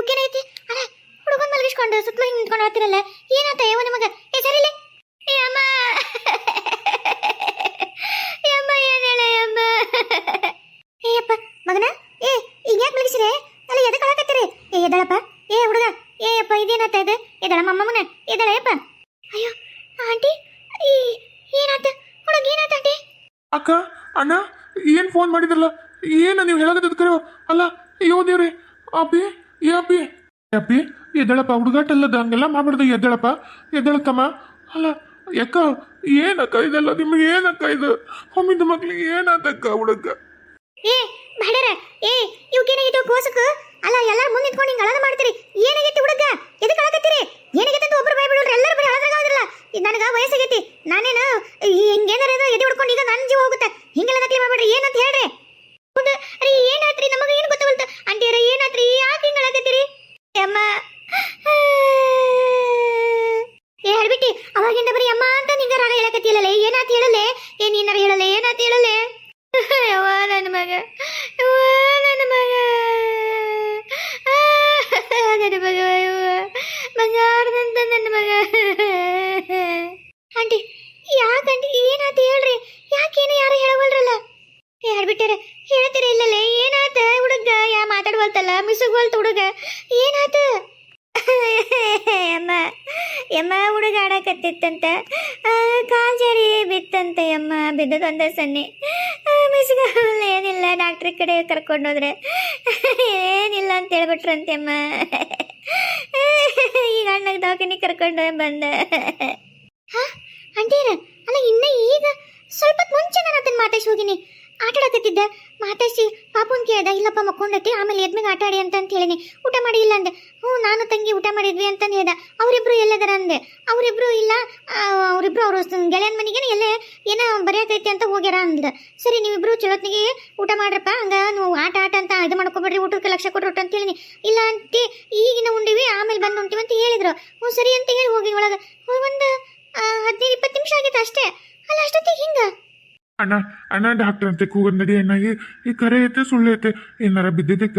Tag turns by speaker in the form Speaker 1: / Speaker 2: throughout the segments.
Speaker 1: ಇವಕ್ಕೇನೈತಿ ಅಲ್ಲ ಹುಡುಗನ್ ಮಲಗಿಸ್ಕೊಂಡು ಸುತ್ತಲೂ ಹಿಂಗೆ ನಿಂತ್ಕೊಂಡು ಹೇಳ್ತಿರಲ್ಲ ಏನಾತ ಯಾವ ನಿಮಗೆ? ಏ ಸರಿಲಿ ಏ, ಅಮ್ಮ. ಅಮ್ಮ, ಏನ್ ಹೇಳ ಅಮ್ಮ. ಏ ಮಗನ? ಏ, ಈಗ ಯಾಕೆ ಮಲಗಿಸಿರಿ? ಅಲ್ಲ ಎದಕ್ಕೆ ಕಳಕತ್ತೀರಿ ಏ ಎದಳಪ್ಪ ಏ, ಹುಡುಗ. ಏ, ಅಪ್ಪ, ಇದೇನಾತ ಇದೆ? ಎದಳ ಮಮ್ಮಮ್ಮನ ಎದಳ ಯಪ್ಪ ಅಯ್ಯೋ, ಆಂಟಿ, ಈ, ಏನಾತ? ಹುಡುಗ, ಏನಾತ, ಆಂಟಿ?
Speaker 2: ಅಕ್ಕ, ಅಣ್ಣ, ಏನ್ ಫೋನ್ ಮಾಡಿದ್ರಲ್ಲ? ಏನ ನೀವು ಹೇಳಕತ್ತಿದ್ ಕರೆ? ಅಲ್ಲ ಅಯ್ಯೋ ದೇವ್ರಿ ಅಪ್ಪಿ ಏ ಅಪ್ಪಿ ಎದ್ದಳಪ್ಪ ಹುಡುಗಾಟಲ್ಲದ ಹಂಗೆಲ್ಲ ಮಾಡ್ಬಿಡ್ದ, ಎದ್ದಳಪ್ಪ ಎದ್ದಳತ್ತಮ್ಮ ಅಲ್ಲ ಯಾಕ ಏನಕ್ಕ ಇದೆಲ್ಲ? ನಿಮಗೆ ಏನಕ್ಕ ಇದು? ಹೊಮ್ಮಿದ ಮಕ್ಳಿಗೆ ಏನಾತಕ್ಕ ಹುಡುಗ?
Speaker 1: ಏ ಬಡರ ಏ ಇವಕ್ಕೇನಾಗಿತ್ತು ಕೋಸಕ ಅಲ್ಲ ಎಲ್ಲ ಮುಂದೆ ನಿಂತ್ಕೊಂಡು ಹಿಂಗೆ ಅಳದ ಮಾಡ್ತೀರಿ. ಏನಾಗೈತಿ ಹುಡುಗ? ಎದಕ್ಕೆ ಅಳಕತ್ತೀರಿ? ಏನಾಗೈತಿ ಅಂತ ಒಬ್ರು ಭಯಬಿಡ್ರಿ ಎಲ್ಲರೂ ಬರೀ ಆಗಿರಲ್ಲ ನನಗೆ ವಯಸ್ಸಾಗೈತಿ. ನಾನೇನು ಹಿಂಗೇನಾರ ಎದೆ ಹೊಡ್ಕೊಂಡು ಈಗ ನನ್ನ ಜೀವ ಹೋಗುತ್ತೆ. ಹಿಂಗೆಲ್ಲ ನಕಲಿ ಮಾಡ್ಬೇಡ್ರಿ. ಏನಂತ ಹೇಳ್ರಿ? ಹೌದು ರೀ ಏನಾತ್ರಿ ನಮಗೆ ಏನು ಗೊತ್ತಾಗಲ್ತ ಅಂಟಿಯರ ಏನಾತ್ರಿ ಯಾಕೆ ಹಿಂಗೆ ಅಳಕತ್ತೀರಿ ಅಮ್ಮ ಏ ಹೇಳ್ಬಿಟ್ಟಿ ಅವಾಗಿಂದ ಬರೀ ಅಮ್ಮ ಅಂತ ನಿಂಗ ರಾಗ ಹೇಳಕತ್ತಿಲ್ಲಲೇ ಏನಾತ್ ಹೇಳಲೆ ಏ ನೀನಾರ ಹೇಳಲೆ ಏನಾತ್ ಹೇಳಲೆ ಯವ್ವ ನನ್ನ ಮಗ ಯವ್ವ ನನ್ನ ಮಗ ಆ, ನನ್ನ ಮಗ ಯವ್ವ ಬಂಗಾರದಂತ ನನ್ನ ಮಗ ಆಂಟಿ ಯಾಕಂಟಿ ಏನಾತ ಹೇಳ್ರಿ ಯಾಕೇನು ಯಾರು ಹೇಳವಲ್ರಲ್ಲ ಹೇಳ್ಬಿಟ್ಟಾರ ಹೇಳ್ತೀರ ಇಲ್ಲಲೇ ಏನಾತ ಹುಡುಗ ಯಾ ಮಾತಾಡ್ವಲ್ತಲ್ಲ ಮಿಸುಗ್ವಲ್ತ ಹುಡುಗ ಏನಾತ ಅಮ್ಮ ಯಮ್ಮ ಹುಡುಗ ಆಡಕತ್ತಿತ್ತಂತ ಆ, ಕಾಲ್ ಜಾರಿ ಬಿತ್ತಂತೆ ಯಮ್ಮ ಬಿದ್ದದೊಂದ ಸನ್ನೆ. ಮಿಸ್ಗಲ್ ಏನಿಲ್ಲ ಡಾಕ್ಟ್ರ್ ಕಡೆ ಕರ್ಕೊಂಡೋದ್ರೆ ಏನಿಲ್ಲ ಅಂತ ಹೇಳ್ಬಿಟ್ರಂತೆ ಅಮ್ಮ. ಈಗ ಅಣ್ಣಗೆ ದವಾಖಾನೆ ಕರ್ಕೊಂಡು ಬಂದ. ಅಂಟೀರ ಅಲ್ಲ ಇನ್ನ ಈಗ ಸ್ವಲ್ಪ ಮುಂಚೆ ನಾನು ಅದನ್ನ ಮಾತಾಡ್ಸಿ ಹೋಗಿನಿ. ಆಟ ಆಡಕತ್ತಿದ್ದೆ ಮಾತಾಡ್ಸಿ, ಪಾಪುನ್ ಕೇಳ್ದ, ಇಲ್ಲಪ್ಪ ಮಕ್ಕೊಂಡೈತಿ ಆಮೇಲೆ ಎದ್ಮಿಗೆ ಆಟ ಆಡಿ ಅಂತ ಅಂತ ಹೇಳಿನಿ. ಊಟ ಮಾಡಿ ಇಲ್ಲ ಅಂದೆ. ಹ್ಞೂ, ನಾನು ತಂಗಿ ಊಟ ಮಾಡಿದ್ವಿ ಅಂತ ಹೇಳ್ದ. ಅವರಿಬ್ರು ಎಲ್ಲದರ ಅಂದೆ. ಅವರಿಬ್ರು ಇಲ್ಲ ಅವರಿಬ್ರು ಅವ್ರ ಗೆಳೆಯನ ಮನೆಗೆ ಎಲ್ಲೇ ಏನೋ ಬರೆಯತೈತಿ ಅಂತ ಹೋಗ್ಯಾರ ಅಂದ ಸರಿ, ನೀವಿಬ್ರು ಚಲೋತ್ನಿಗೆ ಊಟ ಮಾಡ್ರಪ್ಪ, ಹಂಗ ನೀವು ಆಟ ಆಟ ಅಂತ ಇದು ಮಾಡ್ಕೊಬೇಡ್ರಿ, ಊಟಕ್ಕೆ ಲಕ್ಷ ಕೊಟ್ರು ಅಂತ ಹೇಳಿನಿ. ಇಲ್ಲ ಅಂತೆ ಈಗಿನ ಉಂಡಿವಿ, ಆಮೇಲೆ ಬಂದು ಉಂಟಿವಿ ಅಂತ ಹೇಳಿದ್ರು. ಹ್ಞೂ, ಸರಿ ಅಂತ ಹೇಳಿ ಹೋಗಿ ಒಳಗೆ. ಒಂದು ಹದಿನೈದು, ಇಪ್ಪತ್ತು ನಿಮಿಷ ಆಗಿತ್ತು ಅಷ್ಟೇ. ಅಲ್ಲ, ಅಷ್ಟೊತ್ತಿಗೆ ಹಿಂಗ?
Speaker 2: ಅಣ್ಣ ಅಣ್ಣ ಡಾಕ್ಟರ್ ಅಂತೆ ಕೂಗದ್ ನಡಿ ಅಣ್ಣ, ಈ ಕರೆ ಐತೆ, ಸುಳ್ಳು ಐತೆ. ಏನಾರ ಬಿದ್ದಿದ್ದಕ್ಕ?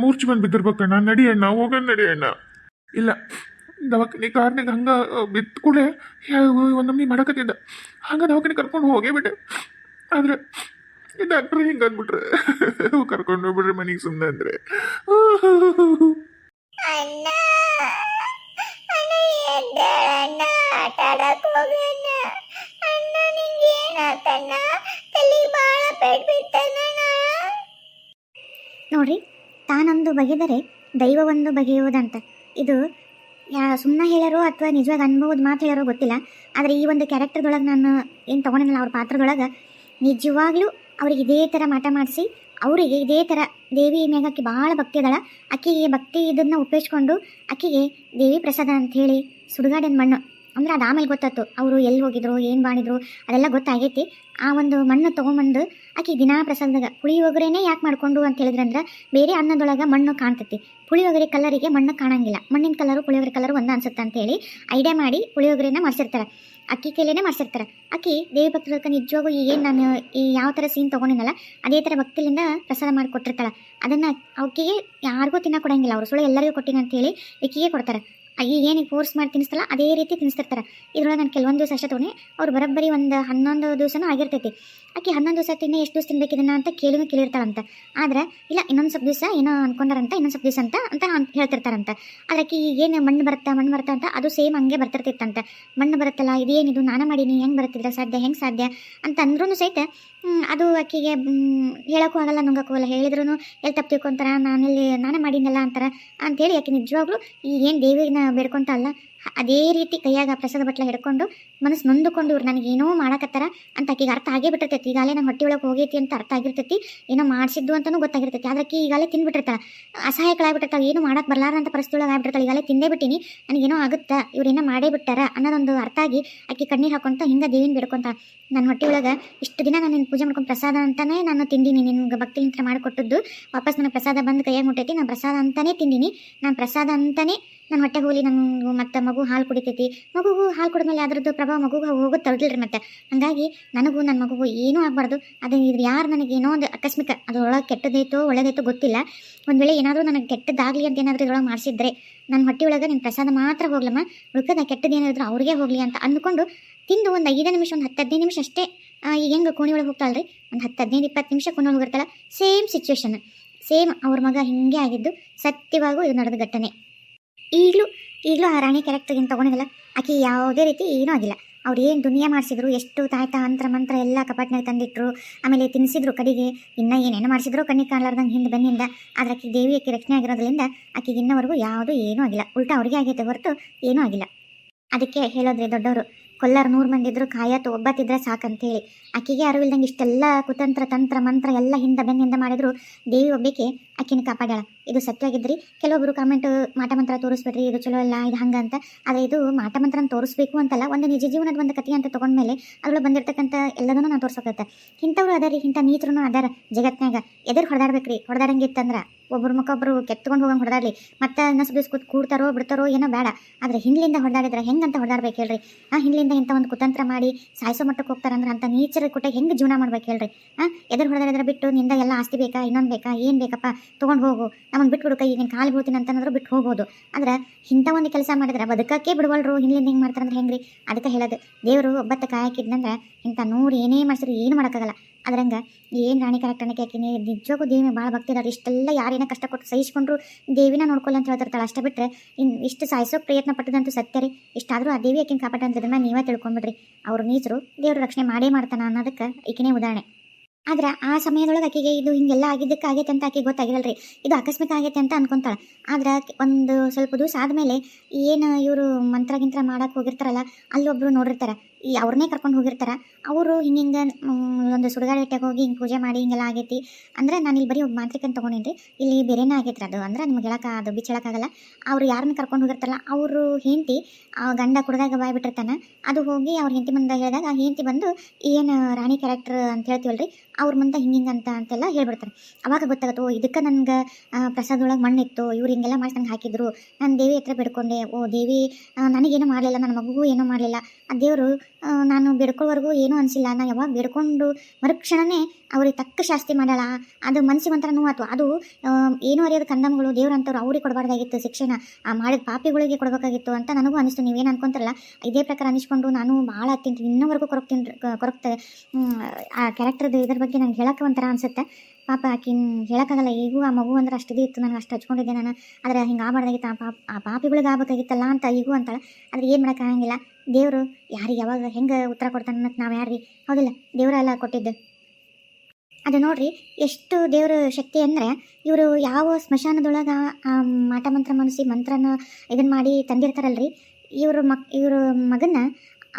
Speaker 2: ಮೂರ್ಛಿ ಬಂದು ಬಿದ್ದಿರ್ಬೇಕಣ್ಣ ನಡಿ ಅಣ್ಣ, ಹೋಗೋದ್ ನಡಿ ಅಣ್ಣ. ಇಲ್ಲ, ದವಾಖಾನೆ ಕಾರ್ನಾಗ ಹಂಗ ಬಿದ್ದ ಕೂಡಲೇ ಒಂದೊಮ್ಮೆ ಮಾಡಕತ್ತಿದ್ದ ಹಂಗ ದವಾಖಾನೆ ಕರ್ಕೊಂಡು ಹೋಗೇ ಬಿಟ್ಟೆ. ಆದ್ರೆ, ಈ ಡಾಕ್ಟ್ರ್ ಹಿಂಗೆ ಅಂದ್ಬಿಟ್ರೆ ಕರ್ಕೊಂಡು ಹೋಗ್ಬಿಟ್ರೆ ಮನೆಗೆ ಸುಮ್ಮನೆ ಅಂದ್ರೆ.
Speaker 1: ಅಣ್ಣ. ನೋಡ್ರಿ, ತಾನೊಂದು ಬಗೆದರೆ ದೈವ ಒಂದು ಬಗೆಯುವುದಂತ. ಇದು ಯಾ ಸುಮ್ಮನೆ ಹೇಳಾರೋ ಅಥವಾ ನಿಜವಾಗಿ ಅನುಭವದ ಮಾತು ಹೇಳಾರೋ ಗೊತ್ತಿಲ್ಲ. ಆದರೆ ಈ ಒಂದು ಕ್ಯಾರೆಕ್ಟರ್ದೊಳಗೆ ನಾನು ಏನು ತೊಗೊಂಡಿಲ್ಲ ಅವ್ರ ಪಾತ್ರದೊಳಗೆ, ನಿಜವಾಗ್ಲೂ ಅವ್ರಿಗೆ ಇದೇ ಥರ ಮಾಟ ಮಾಡಿಸಿ, ಅವರಿಗೆ ಇದೇ ಥರ ದೇವಿ ಮ್ಯಾಗ ಆಕೆ ಭಾಳ ಭಕ್ತಿ ಅದಳ ಆಕೆಗೆ ಭಕ್ತಿ ಇದನ್ನು ಉಪಯೋಗಿಸ್ಕೊಂಡು ಆಕೆಗೆ ದೇವಿ ಪ್ರಸಾದ ಅಂತ ಹೇಳಿ ಸುಡುಗಾಡಿನ ಮಣ್ಣು. ಅಂದ್ರೆ ಅದು ಆಮೇಲೆ ಗೊತ್ತಾಯ್ತು. ಅವರು ಎಲ್ಲಿ ಹೋಗಿದ್ರು, ಏನು ಮಾಡಿದ್ರು, ಅದೆಲ್ಲ ಗೊತ್ತಾಗೈತಿ. ಆ ಒಂದು ಮಣ್ಣು ತೊಗೊಂಬಂದು ಆಕೆ ದಿನಾ ಪ್ರಸಾದದಾಗ ಪುಳಿಯೋಗರೆನೇ ಯಾಕೆ ಮಾಡಿಕೊಂಡು ಅಂತ ಹೇಳಿದ್ರಂದ್ರೆ ಬೇರೆ ಅನ್ನದೊಳಗೆ ಮಣ್ಣು ಕಾಣ್ತೈತಿ. ಪುಳಿಯೋಗರೆ ಕಲರಿಗೆ ಮಣ್ಣು ಕಾಣಂಗಿಲ್ಲ. ಮಣ್ಣಿನ ಕಲರು ಪುಳಿಯೋಗರೆ ಕಲರ್ ಒಂದು ಅನ್ಸುತ್ತೆ ಅಂತ ಹೇಳಿ ಐಡಿಯಾ ಮಾಡಿ ಪುಳಿಯೋಗರೆನ ಮಾಡಿಸಿರ್ತಾರೆ. ಅಕ್ಕಿ ಕೈಲೇನೆ ಮಾಡಿಸಿರ್ತಾರೆ. ಅಕ್ಕಿ ದೇವಿ ಭಕ್ತರಕ್ಕೆ ನಿಜವಾಗೂ ಏನು ನಾನು ಈ ಯಾವ ಥರ ಸೀನ್ ತೊಗೊಂಡಿನಲ್ಲ, ಅದೇ ಥರ ಭಕ್ತಿಲಿಂದ ಪ್ರಸಾದ ಮಾಡಿ ಕೊಟ್ಟಿರ್ತಾಳೆ. ಅದನ್ನು ಅವಕ್ಕಿಗೆ ಯಾರಿಗೂ ತಿನ್ನ ಕೊಡಂಗಿಲ್ಲ ಅವರು ಸುಳ್ಳು ಎಲ್ಲರಿಗೂ ಕೊಟ್ಟಿನ ಅಂತ ಹೇಳಿ ಇಕ್ಕಿಗೆ ಕೊಡ್ತಾರೆ. ಈಗ ಏನು ಫೋರ್ಸ್ ಮಾಡಿ ತಿನ್ನಿಸ್ತಲ್ಲ ಅದೇ ರೀತಿ ತಿನ್ನಿಸ್ತಿರ್ತಾರೆ. ಇದ್ರೊಳಗೆ ನಾನು ಕೆಲವೊಂದು ದಿವಸ ಅಷ್ಟೇ ತೊಗೊಂಡೆ ಅವ್ರು ಬರೋಬ್ಬರಿ ಒಂದು ಹನ್ನೊಂದು ದಿವಸನೂ ಆಗಿರ್ತೈತಿ. ಆಕೆ ಹನ್ನೊಂದು ದಿವಸ ತಿನ್ನ ಎಷ್ಟು ದಿವಸ ತಿನ್ಬೇಕು ಇದನ್ನ ಅಂತ ಕೇಳಿನೂ ಕೇಳಿರ್ತಾಳಂತ. ಆದ್ರೆ, ಇಲ್ಲ, ಇನ್ನೊಂದು ಸ್ವಲ್ಪ ದಿವಸ ಏನೋ ಅನ್ಕೊಂಡಾರಂತ, ಇನ್ನೊಂದು ಸ್ವಲ್ಪ ದಿವಸ ಅಂತ ಅಂತ ಹೇಳ್ತಿರ್ತಾರಂತ. ಆದ್ರೆ ಆಕೆ ಏನು ಮಣ್ಣು ಬರುತ್ತಾ ಮಣ್ಣು ಬರುತ್ತಾ ಅಂತ ಅದು ಸೇಮ್ ಹಂಗೆ ಬರ್ತಿರ್ತಿತ್ತಂತ. ಮಣ್ಣು ಬರುತ್ತಲ್ಲ ಇದೇನಿದು ನಾನು ಮಾಡೀನಿ, ಹೆಂಗೆ ಬರುತ್ತಿದ್ರೆ, ಸಾಧ್ಯ, ಹೆಂಗೆ ಸಾಧ್ಯ ಅಂತ ಅಂದ್ರೂ ಸಹಿತ ಅದು ಆಕಿಗೆ ಹೇಳೋಕ್ಕೂ ಹೇಳಕ್ಕೂ ಆಗಲ್ಲ, ನುಂಗಕ್ಕೂ ಆಗಲ್ಲ. ಹೇಳಿದ್ರು ಎಲ್ಲಿ ತಪ್ಪು ತಿಳ್ಕೊಂತಾರ ನಾನಲ್ಲಿ ನಾನೇ ಮಾಡಿನಲ್ಲ ಅಂತಾರ ಅಂತೇಳಿ ಆಕೆ ನಿಜವಾಗ್ಲೂ ಈ ಏನು ದೇವಿನ ಬೇಡ್ಕೊಂತ ಅಲ್ಲ ಅದೇ ರೀತಿ ಕೈಯಾಗ ಪ್ರಸಾದ ಬಟ್ಲ ಹಿಡ್ಕೊಂಡು ಮನಸ್ಸು ನೊಂದುಕೊಂಡು ಇವ್ರು ನನಗೇನೋ ಮಾಡಕತ್ತಾರ ಅಂತ ಆಕಿಗೆ ಅರ್ಥ ಆಗೇ ಬಿಟ್ಟಿರ್ತೈತಿ ಈಗಾಗಲೇ ನಾನು ಹೊಟ್ಟೆ ಒಳಗೆ ಹೋಗೈತಿ ಅಂತ ಅರ್ಥ ಆಗಿರ್ತೈತಿ. ಏನೋ ಮಾಡಿಸಿದ್ದು ಅಂತಲೂ ಗೊತ್ತಾಗಿರ್ತೈತಿ. ಆಕಿ ಈಗಾಗಲೇ ತಿಂದ್ಬಿಟ್ಟಿರ್ತಾಳೆ. ಅಸಹಾಯಕಳಾಗ್ಬಿಟ್ಟಿರ್ತಾಳೆ. ಏನು ಮಾಡಕ್ಕೆ ಬರಲಾರಂತ ಪರಿಸ್ಥಿತಿ ಒಳಗೆ ಆಗ್ಬಿಟ್ಟಿರ್ತಾಳೆ. ಈಗಾಗಲೇ ತಿಂದೇ ಬಿಟ್ಟಿನಿ. ನನಗೇನೋ ಆಗುತ್ತಾ. ಇವ್ರೇನೋ ಮಾಡೇ ಬಿಟ್ಟಾರ ಅನ್ನೋದೊಂದು ಅರ್ಥ ಆಗಿ ಆಕಿ ಕಣ್ಣೀರು ಹಾಕೊಂತ ಹಿಂಗೆ ದೇವಿನ ಬಿಡ್ಕೊಂತ ನನ್ನ ಹೊಟ್ಟೆ ಒಳಗೆ ಇಷ್ಟು ದಿನ ನಾನು ನಿನ್ನ ಪೂಜೆ ಮಾಡ್ಕೊಂಡು ಪ್ರಸಾದ ಅಂತಾನೆ ನಾನು ತಿಂದೀನಿ. ನಿನ್ಗೆ ಮಾಡಿ ಮಾಡಿಕೊಟ್ಟದ್ದು. ವಾಪಸ್ ನನಗೆ ಪ್ರಸಾದ ಬಂದು ಕೈಯಾಗ ಮುಟ್ಟೈತಿ. ನಾನು ಪ್ರಸಾದ ಅಂತಾನೆ ತಿಂದೀನಿ. ನಾನು ಪ್ರಸಾದ ಅಂತಾನೆ ನನ್ನ ಹೊಟ್ಟೆ ಹೋಲಿ ನನಗೂ ಮತ್ತೆ ಮಗು ಹಾಲು ಕುಡಿತೈತಿ. ಮಗುಗೂ ಹಾಲು ಕುಡಿದ್ಮೇಲೆ ಅದ್ರದ್ದು ಪ್ರಭಾವ ಮಗುಗೆ ಹೋಗುತ್ತೆ ತಡೆದಿಲ್ರಿ ಮತ್ತೆ. ಹಾಗಾಗಿ ನನಗೂ ನನ್ನ ಮಗುಗೂ ಏನೂ ಆಗಬಾರ್ದು. ಅದು ಇದು ಯಾರು ನನಗೆ ಏನೋ ಒಂದು ಆಕಸ್ಮಿಕ ಅದ್ರೊಳಗೆ ಕೆಟ್ಟದೈತೋ ಒಳ್ಳೇದೈತೋ ಗೊತ್ತಿಲ್ಲ. ಒಂದು ವೇಳೆ ಏನಾದರೂ ನನಗೆ ಕೆಟ್ಟದಾಗಲಿ ಅಂತ ಏನಾದರೂ ಇದ್ರೊಳಗೆ ಮಾಡಿಸಿದ್ರೆ ನನ್ನ ಹೊಟ್ಟೆ ಒಳಗೆ ನಿನ್ನ ಪ್ರಸಾದ ಮಾತ್ರ ಹೋಗ್ಲಮ್ಮ. ಉಳ್ಕದ ಕೆಟ್ಟದ್ದು ಏನಾದ್ರು ಅವ್ರಿಗೆ ಹೋಗಲಿ ಅಂತ ಅಂದ್ಕೊಂಡು ತಿಂದು ಒಂದು ಐದು ನಿಮಿಷ, ಒಂದು ಹತ್ತು ಹದಿನೈದು ನಿಮಿಷ ಅಷ್ಟೇ ಈಗ ಹೆಂಗೆ ಕೋಣಿ ಒಳಗೆ ಹೋಗ್ತಾಳ್ರಿ? ಒಂದು ಹತ್ತು ಹದಿನೈದು ಇಪ್ಪತ್ತು ನಿಮಿಷ ಕೋಣಿ ಒಳಗೆ ಸೇಮ್ ಸಿಚುವೇಶನ್ ಸೇಮ್ ಅವ್ರ ಮಗ ಹಿಂಗೆ ಆಗಿದ್ದು ಸತ್ಯವಾಗೂ ಇದು ನಡೆದ ಘಟನೆ. ಈಗಲೂ ಈಗಲೂ ಆ ರಾಣಿ ಕ್ಯಾರೆಕ್ಟರ್ ಏನು ತೊಗೊಂಡಿಲ್ಲ ಆಕೆ ಯಾವುದೇ ರೀತಿ ಏನೂ ಆಗಿಲ್ಲ. ಅವ್ರು ಏನು ದುನಿಯಾ ಮಾಡಿಸಿದ್ರು, ಎಷ್ಟು ತಾಯ್ತ ಅಂತ್ರ ಮಂತ್ರ ಎಲ್ಲ ಕಪಾಟ್ನಾಗ ತಂದಿಟ್ರು, ಆಮೇಲೆ ತಿನ್ನಿಸಿದ್ರು ಕಡೆಗೆ, ಇನ್ನೂ ಏನೇನು ಮಾಡಿಸಿದ್ರು ಕಣ್ಣಿಗೆ ಕಾಣಲಾರ್ದಂಗೆ ಹಿಂದೆ ಬೆನ್ನಿಂದ, ಆದರೆ ಆಕೆ ದೇವಿ ಆಕೆ ರಕ್ಷಣೆ ಆಗಿರೋದ್ರಿಂದ ಆಕೆಗೆ ಇನ್ನವರೆಗೂ ಯಾವುದೂ ಏನೂ ಆಗಿಲ್ಲ. ಉಲ್ಟಾ ಅವ್ರಿಗೆ ಆಗೈತೆ ಹೊರತು ಏನೂ ಆಗಿಲ್ಲ. ಅದಕ್ಕೆ ಹೇಳೋದ್ರೆ ದೊಡ್ಡವರು, ಕೊಲ್ಲಾರ ನೂರು ಮಂದಿ ಇದ್ರು ಕಾಯತ್ತು ಒಬ್ಬತ್ತಿದ್ರೆ ಸಾಕಂತೇಳಿ. ಆಕೆಗೆ ಅರಿವಿಲ್ದಂಗೆ ಇಷ್ಟೆಲ್ಲ ಕುತಂತ್ರ, ತಂತ್ರ, ಮಂತ್ರ ಎಲ್ಲ ಹಿಂದೆ ಬೆನ್ನಿಂದ ಮಾಡಿದ್ರು, ದೇವಿ ಒಬ್ಬಕ್ಕೆ ಆಕಿನ ಕಾಪಾಡ್ಯಾಳ. ಇದು ಸತ್ಯವಾಗಿದ್ರಿ ಕೆಲವೊಬ್ರು ಕಾಮೆಂಟ್ ಮಾಟಮಂತ್ರ ತೋರಿಸ್ಬೇಡ್ರಿ, ಇದು ಚಲೋ ಅಲ್ಲ, ಇದು ಹಂಗ ಅಂತ. ಆದರೆ ಇದು ಮಾಟಮಂತ್ರ ತೋರಿಸ್ಬೇಕು ಅಂತಲ್ಲ, ಒಂದು ನಿಜ ಜೀವನದ ಒಂದು ಕಥೆ ಅಂತ ತೊಗೊಂಡ್ಮೇಲೆ ಅದ್ರೊಳಗೆ ಬಂದಿರ್ತಕ್ಕಂಥ ಎಲ್ಲದನ್ನೂ ನಾನು ತೋರ್ಸೋಕತ್ತೆ. ಇಂಥವ್ರು ಅದಾರಿ, ಇಂಥ ನೀಚರು ಅದಾರ ಜಗತ್ನಾಗ ಎದುರು ಹೊಡೆದಾಡ್ಬೇಕ್ರಿ. ಹೊಡೆದಾಡಂಗಿತ್ತಂದ್ರೆ ಒಬ್ಬರು ಮುಖೊಬ್ಬರು ಕೆತ್ಕೊಂಡು ಹೋಗಂಗೆ ಹೊಡೆದಾಡ್ಲಿ. ಮತ್ತೆ ನಸು ದಿವ್ಸ ಕೂತ್ ಕೂಡ್ತಾರೋ, ಬಿಡ್ತಾರೋ ಏನೋ ಬೇಡ. ಆದರೆ ಹಿಂದ್ಲಿಂದ ಹೊಡೆದಾಡಿದ್ರೆ ಹೆಂಗಂತ ಹೊಡೆದಾಡ್ಬೇಕು ಹೇಳ್ರಿ. ಆ ಹಿಂದ್ಲಿಂದ ಇಂಥ ಒಂದು ಕುತಂತ್ರ ಮಾಡಿ ಸಾಯಿಸೋ ಮಟ್ಟಕ್ಕೆ ಹೋಗ್ತಾರಂದ್ರೆ ಅಂತ ನೀಚರ ಕೊಟ್ಟೆ ಹೆಂಗೆ ಜೀವನ ಮಾಡ್ಬೇಕು ಹೇಳ್ರಿ. ಆ, ಎದುರು ಹೊಡೆದಾಡಿದ್ರೆ ಬಿಟ್ಟು ನಿಂದ ಎಲ್ಲ ಆಸ್ತಿ ಬೇಕಾ, ಇನ್ನೊಂದು ಬೇಕಾ, ಏನು ಬೇಕಪ್ಪ? ತೊಗೊಂಡು ಹೋಗು. ನಮಗೆ ಬಿಟ್ಬಿಡು ಕೈ, ನೀನು ಕಾಲು ಬೀಳ್ತೀನಿ ಅಂತಂದ್ರೆ ಬಿಟ್ಟು ಹೋಗ್ಬೋದು. ಆದ್ರೆ ಇಂಥ ಒಂದು ಕೆಲಸ ಮಾಡಿದ್ರೆ ಬದುಕಕ್ಕೆ ಬಿಡವಲ್ರು ಹಿಂದ್ಲಿಂದ ಹಿಂಗೆ ಮಾಡ್ತಾರಂದ್ರೆ ಹೆಂಗ್ರಿ? ಅದಕ್ಕೆ ಹೇಳೋದು. ದೇವರು ಒಬ್ಬತ್ತ ಕಾಯಕಿದ್ನಂದ್ರೆ ಇಂಥ ನೂರು ಏನೇ ಮಾಡಿಸಿದ್ರು ಏನು ಮಾಡೋಕ್ಕಾಗಲ್ಲ. ಅದ್ರಂಗೆ ಏನು ರಾಣಿ ಕ್ಯಾರೆಕ್ಟರ್ನ ಹಾಕಿನಿ ನಿಜವಾಗೂ ದೇವಿ ಭಾಳ ಭಕ್ತಿ ಇದಾರೆ. ಇಷ್ಟೆಲ್ಲ ಯಾರೇನ ಕಷ್ಟ ಕೊಟ್ಟು ಸಹಿಸ್ಕೊಂಡ್ರು ದೇವಿನ ನೋಡ್ಕೊಳ್ಳಿ ಅಂತ ಹೇಳ್ತಿರ್ತಾಳೆ. ಅಷ್ಟೇ ಬಿಟ್ಟರೆ ಇನ್ನು ಇಷ್ಟು ಸಾಯಿಸೋಕೆ ಪ್ರಯತ್ನ ಪಟ್ಟದಂತೂ ಸತ್ಯ ರೀ. ಇಷ್ಟಾದರೂ ಆ ದೇವಿ ಆಕಿನ ಕಾಪಾಟ ಅಂತಿದ್ದನ್ನ ನೀವೇ ತಿಳ್ಕೊಂಬಿಡ್ರಿ. ಅವ್ರು ನೀಚರು ದೇವ್ರ ರಕ್ಷಣೆ ಮಾಡೇ ಮಾಡ್ತಾನ ಅನ್ನೋದಕ್ಕೆ ಈಕಿನೇ ಉದಾಹರಣೆ. ಆದ್ರೆ ಆ ಸಮಯದೊಳಗೆ ಆಕೆಗೆ ಇದು ಹಿಂಗೆಲ್ಲ ಆಗಿದ್ದಕ್ಕೆ ಆಗೈತೆ ಅಂತ ಆಕೆಗೆ ಗೊತ್ತಾಗಿರಲ್ರಿ ಇದು ಆಕಸ್ಮಿಕ ಆಗೈತೆ ಅಂತ ಅನ್ಕೊಂತಾಳೆ. ಆದ್ರೆ ಒಂದು ಸ್ವಲ್ಪ ದಿವಸ ಆದಮೇಲೆ ಏನು ಇವರು ಮಂತ್ರ ಗಿಂತ್ರ ಮಾಡಕ್ಕೆ ಹೋಗಿರ್ತಾರಲ್ಲ ಅಲ್ಲೊಬ್ರು ನೋಡಿರ್ತಾರೆ. ಈ ಅವ್ರನ್ನೇ ಕರ್ಕೊಂಡು ಹೋಗಿರ್ತಾರೆ. ಅವರು ಹಿಂಗೆ ಹಿಂಗೆ ಒಂದು ಸುಡುಗಾಡು ಹೋಗಿ ಹಿಂಗೆ ಪೂಜೆ ಮಾಡಿ ಹಿಂಗೆಲ್ಲ ಆಗೈತಿ. ಅಂದ್ರೆ ನಾನು ಇಲ್ಲಿ ಬರೀ ಒಬ್ಬ ಮಾಂತ್ರಿಕನ ತೊಗೊಂಡಿದ್ರಿ ಇಲ್ಲಿ ಬೇರೆನೇ ಆಗೈತ್ರಿ ಅದು. ಅಂದ್ರೆ ನಿಮ್ಗೆ ಹೇಳಕ್ಕೆ ಅದು ಬಿಚ್ಚಳಕ್ಕಾಗಲ್ಲ. ಅವ್ರು ಯಾರನ್ನ ಕರ್ಕೊಂಡು ಹೋಗಿರ್ತಾರಲ್ಲ, ಅವರು ಹೆಂಡತಿ, ಆ ಗಂಡ ಕುಡ್ದಾಗ ಬಾಯ್ಬಿಟ್ಟಿರ್ತಾನೆ. ಅದು ಹೋಗಿ ಅವ್ರ ಹೆಂಡತಿ ಮುಂದೆ ಹೇಳಿದಾಗ ಆ ಹೆಂಡತಿ ಬಂದು ಏನು ರಾಣಿ ಕ್ಯಾರೆಕ್ಟರ್ ಅಂತ ಹೇಳ್ತೀವಲ್ರಿ? ಅವ್ರ ಮುಂದೆ ಹಿಂಗೆ ಹಿಂಗೆ ಅಂತ ಅಂತೆಲ್ಲ ಹೇಳ್ಬಿಡ್ತಾರೆ. ಅವಾಗ ಗೊತ್ತಾಗುತ್ತೆ, ಓ, ಇದಕ್ಕೆ ನನಗೆ ಪ್ರಸಾದೊಳಗೆ ಮಣ್ಣಿತ್ತು, ಇವ್ರು ಹಿಂಗೆಲ್ಲ ಮಾಡಿ ನಂಗೆ ಹಾಕಿದ್ರು. ನಾನು ದೇವಿ ಹತ್ರ ಬಿಡ್ಕೊಂಡೆ. ಓ, ದೇವಿ ನನಗೇನು ಮಾಡಲಿಲ್ಲ, ನನ್ನ ಮಗುಗೂ ಏನೂ ಮಾಡಲಿಲ್ಲ. ಆ ದೇವರು ನಾನು ಬೇಡ್ಕೊಳ್ಳೋವರೆಗೂ ಏನೂ ಅನಿಸಿಲ್ಲ. ನಾನು ಯಾವಾಗ ಬೇಡ್ಕೊಂಡು ಮರುಕ್ಷಣನೇ ಅವ್ರಿಗೆ ತಕ್ಕ ಶಾಸ್ತಿ ಮಾಡಲ್ಲ. ಅದು ಮನಸ್ಸಿಗೆ ಒಂಥರ ನೋವಾತು. ಅದು ಏನು ಅರಿಯೋದು ಕಂದಮ್ಗಳು ದೇವ್ರಂತವ್ರು ಅವ್ರಿಗೆ ಕೊಡಬಾರ್ದಾಗಿತ್ತು ಶಿಕ್ಷೆನ ಆ ಮಾಡಿದ ಪಾಪಿಗಳಿಗೆ ಕೊಡಬೇಕಾಗಿತ್ತು ಅಂತ ನನಗೂ ಅನಿಸ್ತು. ನೀವೇನು ಅನ್ಕೊಂತಾರಲ್ಲ, ಇದೇ ಪ್ರಕಾರ ಅನಿಸ್ಕೊಂಡು ನಾನು ಭಾಳ ತಿಂತೀನಿ. ಇನ್ನೂವರೆಗೂ ಕೊರಗ್ತೀನಿ ಕೊರಗ್ತದೆ ಆ ಕ್ಯಾರೆಕ್ಟರ್ದು ಇದ್ರ ಬಗ್ಗೆ ನಂಗೆ ಹೇಳಕ್ಕೆ ಒಂಥರ ಅನಿಸುತ್ತೆ. ಪಾಪ ಆಕಿನ ಹೇಳೋಕ್ಕಾಗಲ್ಲ. ಈಗೂ ಆ ಮಗು ಅಂದ್ರೆ ಅಷ್ಟು ಇತ್ತು. ನನಗೆ ಅಷ್ಟು ಹಚ್ಕೊಂಡಿದ್ದೆ ನಾನು. ಆದರೆ ಹಿಂಗೆ ಆಗಬಾರ್ದಾಗಿತ್ತು. ಆ ಪಾಪ, ಆ ಪಾಪಿಗಳಿಗೆ ಆಗ್ಬೇಕಾಗಿತ್ತಲ್ಲ ಅಂತ ಈಗೂ ಅಂತಾಳೆ. ಆದರೆ ಏನು ಮಾಡೋಕ್ಕಾಗಂಗಿಲ್ಲ. ದೇವರು ಯಾರಿಗೆ ಯಾವಾಗ ಹೆಂಗೆ ಉತ್ತರ ಕೊಡ್ತಾನೆ ಅನ್ನೋದು ನಾವು ಯಾರ್ರಿ? ಹೌದಿಲ್ಲ ದೇವರೆಲ್ಲ ಕೊಟ್ಟಿದ್ದು. ಅದು ನೋಡ್ರಿ, ಎಷ್ಟು ದೇವ್ರ ಶಕ್ತಿ ಅಂದರೆ ಇವರು ಯಾವ ಸ್ಮಶಾನದೊಳಗೆ, ಆ ಮಾಟ ಮಂತ್ರ ಮನಸ್ಸಿ ಮಂತ್ರನ ಇದನ್ನು ಮಾಡಿ ತಂದಿರ್ತಾರಲ್ರಿ? ಇವರು ಮಕ್, ಇವ್ರ ಮಗನ್ನ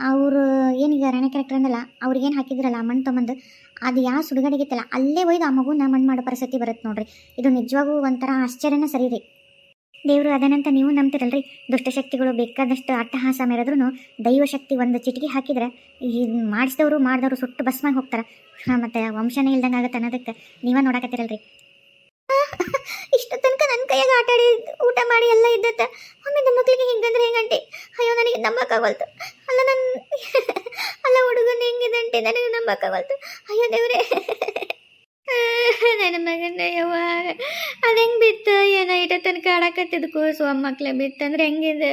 Speaker 1: ಅವರು ಏನೀಗ ರಾಣಿ ಕ್ಯಾರೆಕ್ಟರ್ ಅಂದಲ್ಲ ಅವ್ರಿಗೇನು ಹಾಕಿದ್ರಲ್ಲ ಮಣ್ಣು ತೊಗೊಂಡು ಅದು ಯಾವ ಸುಡುಗಾಡಿಗಿತ್ತಲ್ಲ, ಅಲ್ಲೇ ಒಯ್ದು ಆ ಮಗುನ ಮಣ್ಣು ಮಾಡೋ ಪರಿಸ್ಥಿತಿ ಬರುತ್ತೆ ನೋಡ್ರಿ. ಇದು ನಿಜವಾಗೂ ಒಂಥರ ಆಶ್ಚರ್ಯನೇ ಸರಿ ರೀ ದೇವರು ಅದನ್ನಂತ ನೀವು ನಂಬ್ತಿರಲ್ರಿ. ದುಷ್ಟಶಕ್ತಿಗಳು ಬೇಕಾದಷ್ಟು ಅಟ್ಟಹಾಸ ಮೇರೆದ್ರೂ ದೈವಶಕ್ತಿ ಒಂದು ಚಿಟಿಕೆ ಹಾಕಿದ್ರೆ ಈ ಮಾಡಿಸಿದವರು ಮಾಡಿದವರು ಸುಟ್ಟು ಭಸ್ಮಾಗಿ ಹೋಗ್ತಾರೆ. ಮತ್ತೆ ವಂಶನೇ ಇಲ್ದಂಗೆ ಆಗುತ್ತೆ ಅನ್ನೋದಕ್ಕೆ ನೀವೇ ನೋಡಕತ್ತಿರಲ್ರಿ. ಇಷ್ಟು ತನಕ ನನ್ನ ಕೈಯಾಗ ಆಟ ಆಡಿ ಊಟ ಮಾಡಿ ಎಲ್ಲ ಇದ್ದತ್ತ ನಮ್ಮ ಮಕ್ಕಳಿಗೆ ಹಿಂಗಂದ್ರೆ ಹೆಂಗಂಟಿ ಅಯ್ಯೋ, ನನಗೆ ನಂಬಕ್ಕಾಗಲ್ತು ಅಲ್ಲ ನನ್ನ ಅಲ್ಲ ಹುಡುಗನ ಹೆಂಗಿದಂಟಿ ನನಗೆ ನಂಬಕ್ಕಾಗಲ್ತು ಅಯ್ಯೋ ದೇವ್ರೆ. ತನಕ ಆಡಕತ್ತಿದ್ ಕೂಸು ಮಕ್ಳ ಬಿತ್ತಂದ್ರೆ ಹೆಂಗಿದೆ?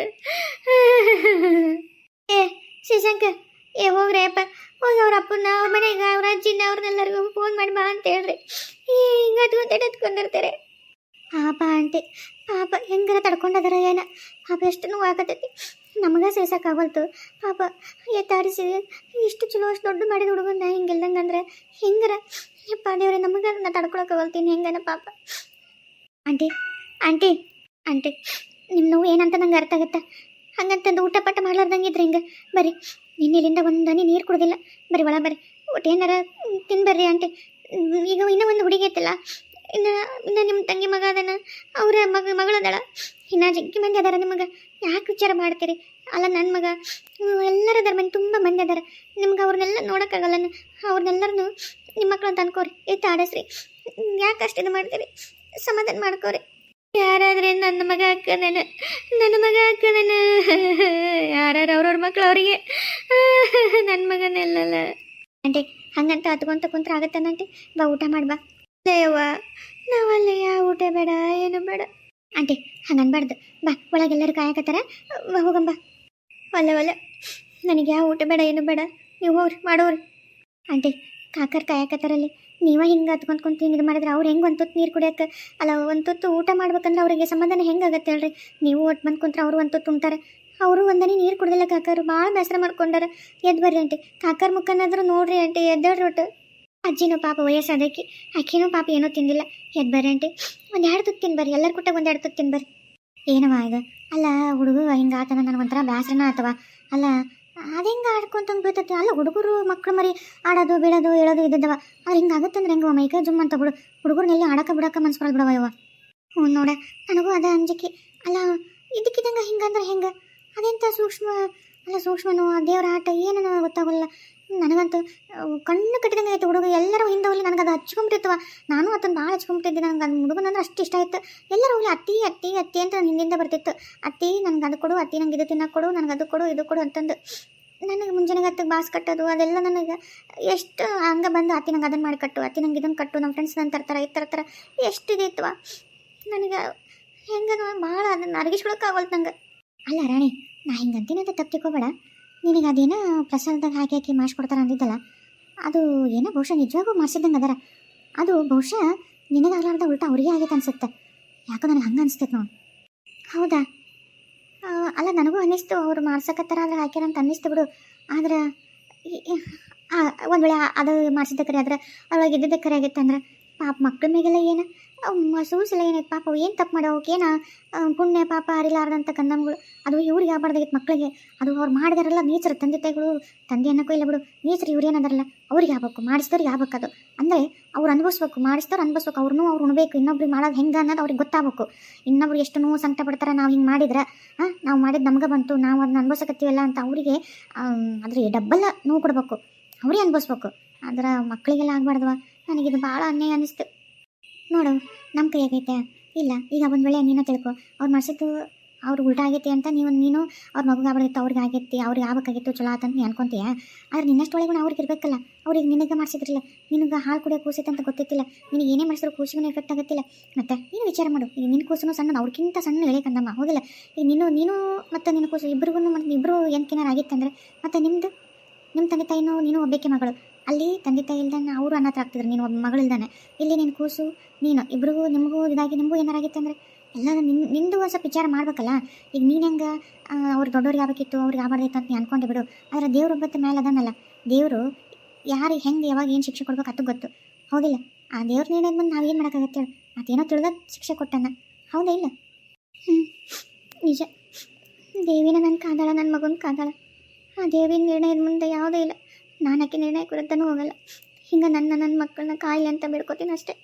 Speaker 1: ಏ ಶಿಶಂಕರ್ ಏ, ಹೋಗ್ರಿ ಅಪ್ಪ. ಹೋಗಿ ಅವ್ರ ಅಪ್ಪನ ಅವ್ರ ಮನೆಗೆ, ಅವ್ರ ಅಜ್ಜಿನ, ಅವ್ರನ್ನೆಲ್ಲರಿಗೂ ಫೋನ್ ಮಾಡಿ ಬಾ ಅಂತ ಹೇಳ್ರಿ. ಹಿಂಗೆ ಹತ್ಕೊಂತ ಹತ್ಕೊಂಡಿರ್ತಾರೆ ಪಾಪ ಆಂಟಿ, ಪಾಪ ಹೆಂಗಾರ ತಡ್ಕೊಂಡದಾರ ಏನ? ಪಾಪ ಎಷ್ಟು ನೋವು ಆಗತೈತಿ ನಮಗೆ ಸಹಿಸಕ್ಕಾಗಲ್ತು ಪಾಪ ಎತ್ತಾಡಿಸಿ ಇಷ್ಟು ಚಲೋ, ಅಷ್ಟು ದೊಡ್ಡ ಮಾಡಿದ ಹುಡುಗನ ಹಿಂಗಿಲ್ದಂಗೆ ಅಂದ್ರೆ ಹೆಂಗಾರ? ಯಪ್ಪ ದೇವ್ರೆ, ನಮಗೆ ನಾ ತಡ್ಕೊಳಕ್ಕಾಗಲ್ತೀನಿ ಹೆಂಗನ ಪಾಪ. ಆಂಟಿ ಆಂಟಿ ಆಂಟಿ ನಿಮ್ಮ ನೋವು ಏನಂತ ನಂಗೆ ಅರ್ಥ ಆಗುತ್ತೆ? ಹಂಗಂತಂದು ಊಟ ಪಾಠ ಮಾಡ್ಲಾರ್ದಂಗಿದ್ರೆ ಹಿಂಗೆ. ಬರ್ರಿ ಇಲ್ಲಿಂದ ಒಂದು ಹನಿ ನೀರು ಕುಡ್ದಿಲ್ಲ. ಬರ್ರಿ ಒಳ ಬರ್ರಿ ಊಟ ಏನಾರ ತಿನ್ಬರ್ರಿ ಆಂಟಿ. ಈಗ ಇನ್ನೂ ಒಂದು ಹುಡುಗಿ ಐತಲ್ಲ. ಇನ್ನು ಇನ್ನು ನಿಮ್ಮ ತಂಗಿ ಮಗ ಅದನ, ಅವರ ಮಗ ಮಗಳದಳ ಇನ್ನು ಜಗ್ಗಿ ಮಂದಿ ಅದಾರ ನಿಮಗೆ. ಯಾಕೆ ವಿಚಾರ ಮಾಡ್ತೀರಿ? ಅಲ್ಲ ನನ್ನ ಮಗ ಎಲ್ಲರ ಅದಾರ ಮನೆ, ತುಂಬ ಮಂದಿ ಅದಾರ. ನಿಮ್ಗೆ ಅವ್ರನ್ನೆಲ್ಲ ನೋಡೋಕ್ಕಾಗಲ್ಲ ಅವ್ರನ್ನೆಲ್ಲರನ್ನು ನಿಮ್ಮ ಮಕ್ಳು ಅಂತ ಅನ್ಕೋರಿ ಎತ್ತು ಆಡಸ್ರಿ. ಯಾಕೆ ಅಷ್ಟು ಇದು ಮಾಡ್ತೀರಿ? ಸಮಾಧಾನ ಮಾಡ್ಕೋರಿ. ಯಾರಾದ್ರೆ ನನ್ನ ಮಗ ಅಕ್ಕನನ ನನ್ನ ಮಗ ಅಕ್ಕನನ ಯಾರು ಅವ್ರವ್ರ ಮಕ್ಳು ಅವರಿಗೆ? ನನ್ನ ಮಗನೆಲ್ಲಲ್ಲ. ಆಂಟಿ, ಹಂಗಂತ ಹತ್ಕೊಂತ ಕುಂತ್ರ ಆಗತ್ತಾನಂಟಿ ಬಾ, ಊಟ ಮಾಡ್, ಬಾ. ದೇವ ನಾವಲ್ಲಯ್ಯ ಊಟ ಬೇಡ, ಏನು ಬೇಡ. ಆಂಟಿ ಹಂಗನ್ಬಾರ್ದು ಬಾ ಒಳಗೆಲ್ಲರೂ ಕಾಯಕತ್ತಾರ? ಹೋಗಂಬ ಒಲ್ಲ ಒಲ್ಲ. ನನಗೆ ಯಾವ ಊಟ ಬೇಡ, ಏನು ಬೇಡ. ನೀವು ಹೋಗ್ರಿ ಮಾಡೋರಿ ಆಂಟಿ, ಕಾಕರ್ ಕಾಯಕತ್ತಾರಲ್ಲಿ. ನೀವ ಹಿಂಗೆ ಹತ್ಕೊಂಡ್ ಕುಂತೀನಿ ಇದು ಮಾಡಿದ್ರೆ ಅವ್ರು ಹೆಂಗೆ ಒಂದು ನೀರು ಕುಡಿಯಕ್ಕೆ ಅಲ್ಲ, ಒಂದು ತುತ್ತು ಊಟ ಮಾಡ್ಬೇಕಂದ್ರೆ ಅವರಿಗೆ ಸಮಾಧಾನ ಹೆಂಗಾಗತ್ತೆ ಹೇಳ್ರಿ? ನೀವು ಒಟ್ಟು ಬಂದು ಕುಂತ್ರೆ ಅವರು ಒಂದು ತುತ್ತು ಉಂಟಾರೆ ಅವರು ಒಂದನೇ ನೀರು ಕುಡ್ದಿಲ್ಲ ಕಾಕರು, ಭಾಳ ಬೇಸರ ಮಾಡ್ಕೊಂಡಾರ. ಎದ್ದು ಬರ್ರಿ ಆಂಟಿ. ಕಾಕರ್ ಮುಖನಾದ್ರೂ ನೋಡ್ರಿ ಆಂಟಿ ಎದ್ದೇಳ್ರಿ ಒಟ್ಟು ಅಜ್ಜಿನೂ ಪಾಪ ವಯಸ್ಸಾದಕ್ಕೆ ಅಕ್ಕಿನೂ ಪಾಪ ಏನೂ ತಿಂದಿಲ್ಲ. ಎದ್ದು ಬರ್ರಿ ಆಂಟಿ. ಒಂದು ಎರಡು ತುತ್ತು ತಿನ್ಬರ್ರಿ ಎಲ್ಲರ ಕುಟ್ಟಾಗ ಒಂದು ಎರಡು ತುತ್ತು ತಿನ್ಬರ್ರಿ ಏನವ ಇದು? ಅಲ್ಲ ಹುಡುಗ ಹಿಂಗೆ ಆತನ, ನನಗೊಂಥರ ಬೇಸರನ ಅಥವಾ ಅಲ್ಲ ಅದು ಹೆಂಗೆ ಆಡ್ಕೊಂತ ಬೀಳ್ತೈತಿ ಅಲ್ಲ ಹುಡುಗರು ಮಕ್ಕಳು ಮರಿ ಆಡೋದು, ಬೀಳೋದು, ಹೇಳೋದು ಇದ್ದವ ಅವ್ರು ಹಿಂಗೆ ಆಗುತ್ತಂದ್ರೆ ಹೆಂಗವ ಮೈಕೈ ಜುಮ್ ಅಂತ ಬಿಡು. ಹುಡುಗರ್ನೆಲ್ಲಿ ಆಡಕ ಬಿಡಕ ಮನ್ಸು ಬರಲ್ಲ ಬಿಡವ ಇವ. ಹ್ಞೂ ನೋಡ, ನನಗೂ ಅದ ಅಂಜಿಕೆ. ಅಲ್ಲ ಇದಕ್ಕಿದಂಗೆ ಹಿಂಗಂದ್ರೆ ಹೆಂಗೆ? ಅದೆಂಥ ಸೂಕ್ಷ್ಮ, ಅಲ್ಲ ಸೂಕ್ಷ್ಮನೋ ದೇವ್ರ ಆಟ ಏನೋ ಗೊತ್ತಾಗಲ್ಲ. ನನಗಂತೂ ಕಣ್ಣು ಕಟ್ಟಿದಂಗೆ ಆಯ್ತು ಹುಡುಗ. ಎಲ್ಲರೂ ಹಿಂದೆ ಹೋಗ್ಲಿ ನನಗೆ ಅದು ಹಚ್ಕೊಂಬಿಟ್ಟಿರ್ತವ. ನಾನು ಅದನ್ನು ಭಾಳ ಹಚ್ಕೊಂಬಿಟ್ಟಿದ್ದೆ. ನನಗೆ ಅದು ಹುಡುಗನಂದ್ರೆ ಅಷ್ಟು ಇಷ್ಟ ಆಯ್ತು. ಎಲ್ಲರೂ ಹೋಗ್ಲಿ, ಅತ್ತಿ ಅತ್ತಿ ಅತ್ತಿ ಅಂತ ನನ್ನ ಹಿಂದಿಂದ ಬರ್ತಿತ್ತು. ಅತ್ತಿ, ನನಗೆ ಅದು ಕೊಡು, ಅತ್ತಿ ನಂಗೆ ಇದು ತಿನ್ನಕ್ಕೆ ಕೊಡು, ನನಗೆ ಅದು ಕೊಡು, ಇದು ಕೊಡು ಅಂತಂದು. ನನಗೆ ಮುಂಜಾನೆ ಅತ್ತಿ ಬಾಸ್ ಕಟ್ಟೋದು, ಅದೆಲ್ಲ ನನಗೆ ಎಷ್ಟು ಹಂಗೆ ಬಂದು ಅತ್ತಿ ನಂಗೆ ಅದನ್ನು ಮಾಡಿ ಕಟ್ಟು, ಅತ್ತಿ ನಂಗೆ ಇದನ್ನು ಕಟ್ಟು, ನಮ್ಮ ಫ್ರೆಂಡ್ಸ್ ನನ್ನ ತರ್ತಾರೆ ಇದು ತರ್ತಾರೆ, ಎಷ್ಟು ಇದಿತ್ತವ ನನಗೆ ಹೆಂಗೆ ಭಾಳ ಅದನ್ನು ಅರಗಿಸ್ಕೊಳಕ್ಕಾಗಲ್ತು ನಂಗೆ. ಅಲ್ಲ ರಾಣಿ, ನಾ ಹಿಂಗೆ ಅಂತೀನಿ ಅಂತ ತಪ್ಪು ತಿಳ್ಕೊಬೇಡ ನಿನಗೆ ಅದೇನು ಪ್ರಸಾದದಾಗ ಹಾಕಿ ಹಾಕಿ ಮಾಡಿಸ್ಕೊಡ್ತಾರೆ ಅಂದಿದ್ದಲ್ಲ, ಅದು ಏನೋ ಬಹುಶಃ ನಿಜವಾಗೂ ಮಾಡಿಸಿದ್ದಂಗೆ ಅದರ. ಅದು ಬಹುಶಃ ನಿನಗಾಗ್ಲಾರ್ದ ಉಲ್ಟಾ ಅವ್ರಿಗೆ ಆಗೈತೆ ಅನ್ಸುತ್ತೆ. ಯಾಕೋ ನನಗೆ ಹಂಗೆ ಅನಿಸ್ತೈತೆ ನೋಡಿ. ಹೌದಾ? ಅಲ್ಲ ನನಗೂ ಅನ್ನಿಸ್ತು, ಅವ್ರು ಮಾಡ್ಸಕತ್ತಾರ ಅದ್ರ ಹಾಕ್ಯಾರ ಅಂತ ಅನ್ನಿಸ್ತು ಬಿಡು. ಆದ್ರೆ ಒಂದು ವೇಳೆ ಅದು ಮಾಡಿಸಿದ್ದ ಕರೆ ಆದ್ರೆ ಅವ್ರೊಳಗೆ ಇದ್ದಿದ್ದ ಕರೆ ಆಗೈತೆ ಅಂದ್ರೆ ಪಾಪ ಮಕ್ಕಳ ಮೇಗೆಲ್ಲ ಏನು? ಸೂಲ್ಸೆಲ್ಲ ಏನೈತೆ ಪಾಪ ಏನು ತಪ್ಪು ಮಾಡೋ ಅವಕ್ಕೇನ ಪುಣ್ಯ ಪಾಪ ಅರಿಲಾರ್ದಂಥ ಕಂದಮ್ಗಳು ಅದು ಇವ್ರಿಗೆ ಆಗ್ಬಾರ್ದಾಗಿತ್ತು ಮಕ್ಕಳಿಗೆ. ಅದು ಅವ್ರು ಮಾಡಿದಾರಲ್ಲ ನೇಚರ್ ತಂದೆ ತಾಯಿಗಳು. ತಂದೆ ಅನ್ನೋಕ್ಕೂ ಇಲ್ಲ ಬಿಡು. ನೇಚರ್ ಇವ್ರು ಏನದಾರಲ್ಲ, ಅವ್ರಿಗೆ ಆಗ್ಬೇಕು, ಮಾಡಿಸಿದವ್ರಿಗೆ ಆಗ್ಬೇಕು ಅದು. ಅಂದರೆ ಅವ್ರು ಅನುಭವಿಸ್ಬೇಕು, ಮಾಡಿಸಿದವ್ರು ಅನುಭವಿಸ್ಬೇಕು. ಅವ್ರನ್ನೂ ಅವ್ರು ಉಣ್ಬೇಕು. ಇನ್ನೊಬ್ರಿಗೆ ಮಾಡೋದು ಹೆಂಗೆ ಅನ್ನೋದು ಅವ್ರಿಗೆ ಗೊತ್ತಾಗಬೇಕು. ಇನ್ನೊಬ್ರು ಎಷ್ಟು ನೋವು ಸಂಕಟ ಪಡ್ತಾರೆ ನಾವು ಹಿಂಗೆ ಮಾಡಿದ್ರೆ ಹಾಂ ನಾವು ಮಾಡಿದ್ದು ನಮ್ಗೆ ಬಂತು, ನಾವು ಅದನ್ನ ಅನುಭವಿಸಕತ್ತೀವಲ್ಲ ಅಂತ ಅವರಿಗೆ ಅದ್ರ ಡಬ್ಬಲ್ಲ ನೋವು ಕೊಡ್ಬೇಕು. ಅವರೇ ಅನುಭವಿಸ್ಬೇಕು. ಆದ್ರೆ ಮಕ್ಕಳಿಗೆಲ್ಲ ಆಗಬಾರ್ದವ ನನಗಿದು ಭಾಳ ಅನ್ಯಾಯ ಅನ್ನಿಸ್ತು ನೋಡು ನಮ್ಮ ಕೈಯಾಗೈತೆ. ಇಲ್ಲ, ಈಗ ಒಂದು ವೇಳೆ ನೀನು ತಿಳ್ಕೊ. ಅವ್ರು ಮಾಡಿಸಿದ್ದು ಅವ್ರಿಗೆ ಉಲ್ಟಾ ಆಗೈತಿ ಅಂತ ನೀವು ನೀನು ಅವ್ರ ಮಗುಗೆ ಆಗ್ಬಿಡ್ತು ಅವ್ರಿಗೆ ಆಗೈತಿ, ಅವ್ರಿಗೆ ಆಗಬೇಕಾಗಿತ್ತು, ಚಲೋ ಆತಂತ ನೀ ಅನ್ಕೊಂತೀಯ? ಆದ್ರೆ ನಿನ್ನಷ್ಟು ಒಳಗೂ ಅವ್ರಿಗೆ ಇರಬೇಕಲ್ಲ. ಅವ್ರಿಗೆ ನಿನಗೆ ಮಾಡಿಸಿದ್ರಲ್ಲ, ನಿನಗೆ ಹಾಲು ಕುಡಿಯೋ ಕೂಸೈತೆ ಅಂತ ಗೊತ್ತಿತ್ತಿಲ್ಲ. ನಿನಗೆ ಏನೇ ಮಾಡಿಸಿದ್ರು ಕೂಸಿಗೂ ಎಫೆಕ್ಟ್ ಆಗುತ್ತಿಲ್ಲ. ಮತ್ತೆ, ನೀನು ವಿಚಾರ ಮಾಡು. ಈಗ ನಿನ್ನ ಕೂಸು ಸಣ್ಣ ಅವ್ರಿಗಿಂತ ಸಣ್ಣ ಎಳೆ ಕಂದಮ್ಮ ಹೌದಿಲ್ಲ ಈಗ ನೀನು ನೀನು ಮತ್ತು ನಿನ್ನ ಕೂಸು ಇಬ್ಬರಿಗೂ ಮತ್ತು ಇಬ್ಬರು ಏನಕ್ಕೇನಾರು ಆಗಿತ್ತಂದ್ರೆ, ಮತ್ತೆ ನಿಮ್ಮದು ನಿಮ್ಮ ತಂದೆ ತಾಯಿನೂ ನೀನು ಒಬ್ಬಕ್ಕೆ ಮಗಳು. ಅಲ್ಲಿ ತಂದೆ ತಾಯಿ ಇಲ್ದಾನೆ ಅವರು ಅನಾಥ ಆಗ್ತಿದ್ರು. ನೀನು ಒಬ್ಬ ಮಗಳಿಲ್ದಾನೆ ಇಲ್ಲಿ ನೀನು ಕೂಸು, ನೀನು ಇಬ್ಬರಿಗೂ ನಿಮಗೂ ಇದಾಗಿ, ನಿಮಗೂ ಏನಾರಾಗಿತ್ತಂದ್ರೆ ಎಲ್ಲ ನಿನ್ ನಿಂದು ಒಂದು ಸ್ವಲ್ಪ ವಿಚಾರ ಮಾಡ್ಬೇಕಲ್ಲ? ಈಗ ನೀನು ಹೆಂಗೆ ಅವ್ರು ದೊಡ್ಡವ್ರಿಗೆ ಆಗಬೇಕಿತ್ತು, ಅವ್ರಿಗೆ ಆಗಬಾರ್ದಿತ್ತು ಅಂತ ಅನ್ಕೊಂಡೆ ಬಿಡು. ಆದರೆ ದೇವ್ರೊಬ್ಬತ್ತ ಮೇಲೆ ಅದನ್ನಲ್ಲ ದೇವರು ಯಾರಿಗೆ ಹೆಂಗೆ, ಯಾವಾಗ ಏನು ಶಿಕ್ಷೆ ಕೊಡ್ಬೇಕು ಅದು ಗೊತ್ತು. ಹೌದಿಲ್ಲ ಆ ದೇವ್ರ ನಿರ್ಣಯದ ಬಂದು ನಾವೇನು ಮಾಡೋಕ್ಕಾಗತ್ತೆ ಅದೇನೋ ತಿಳಿದ ಶಿಕ್ಷೆ ಕೊಟ್ಟನ. ಹೌದಾ ಇಲ್ಲ? ಹ್ಞೂ ನಿಜ. ದೇವಿನ ನನ್ನ ಕಾದಾಳ ನನ್ನ ಮಗನ ಕಾದಾಳ ಆ ದೇವಿನ ನಿರ್ಣಯದ ಮುಂದೆ ಯಾವುದೂ ಇಲ್ಲ. ನಾನು ಆಕೆ ನಿರ್ಣಯಕ್ಕೆ ಹೋಗಲ್ಲ. ಹಿಂಗೆ ನನ್ನ ನನ್ನ ಮಕ್ಕಳನ್ನ ಕಾಯಿಲೆ ಅಂತ ಬಿಡ್ಕೋತೀನಿ ಅಷ್ಟೇ.